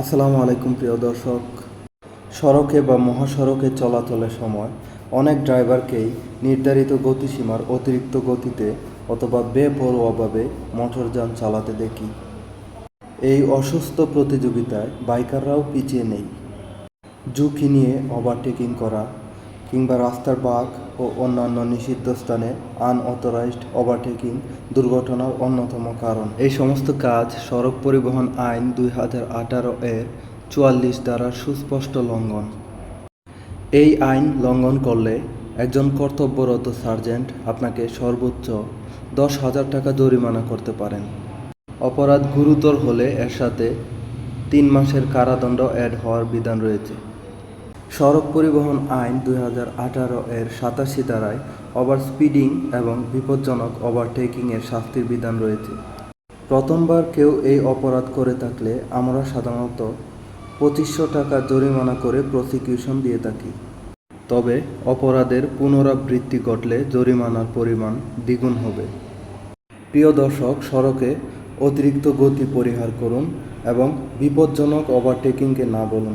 আসসালামু আলাইকুম, প্রিয় দর্শক। সড়কে বা মহাসড়কে চলাচলের সময় অনেক ড্রাইভারকেই নির্ধারিত গতিসীমার অতিরিক্ত গতিতে অথবা বেপরোয়াভাবে মোটরযান চালাতে দেখি। এই অসুস্থ প্রতিযোগিতায় বাইকাররাও পিছিয়ে নেই। ঝুঁকি নিয়ে ওভারটেকিং করা কিংবা রাস্তার বাঁক ও অন্যান্য নিষিদ্ধ স্থানে আনঅথরাইজড ওভারটেকিং দুর্ঘটনার অন্যতম কারণ। এই সমস্ত কাজ সড়ক পরিবহন আইন দুই হাজার আঠারো এর চুয়াল্লিশ দ্বারার সুস্পষ্ট লঙ্ঘন। এই আইন লঙ্ঘন করলে একজন কর্তব্যরত সার্জেন্ট আপনাকে সর্বোচ্চ দশ হাজার টাকা জরিমানা করতে পারেন। অপরাধ গুরুতর হলে এর সাথে তিন মাসের কারাদণ্ড অ্যাড হওয়ার বিধান রয়েছে। সড়ক পরিবহন আইন দুই হাজার আঠারো এর সাতাশি ধারায় ওভার স্পিডিং এবং বিপজ্জনক ওভারটেকিং এর শাস্তির বিধান রয়েছে। প্রথমবার কেউ এই অপরাধ করে থাকলে আমরা সাধারণত পঁচিশশো টাকা জরিমানা করে প্রসিকিউশন দিয়ে থাকি। তবে অপরাধের পুনরাবৃত্তি ঘটলে জরিমানার পরিমাণ দ্বিগুণ হবে। প্রিয় দর্শক, সড়কে অতিরিক্ত গতি পরিহার করুন এবং বিপজ্জনক ওভারটেকিংকে না বলুন।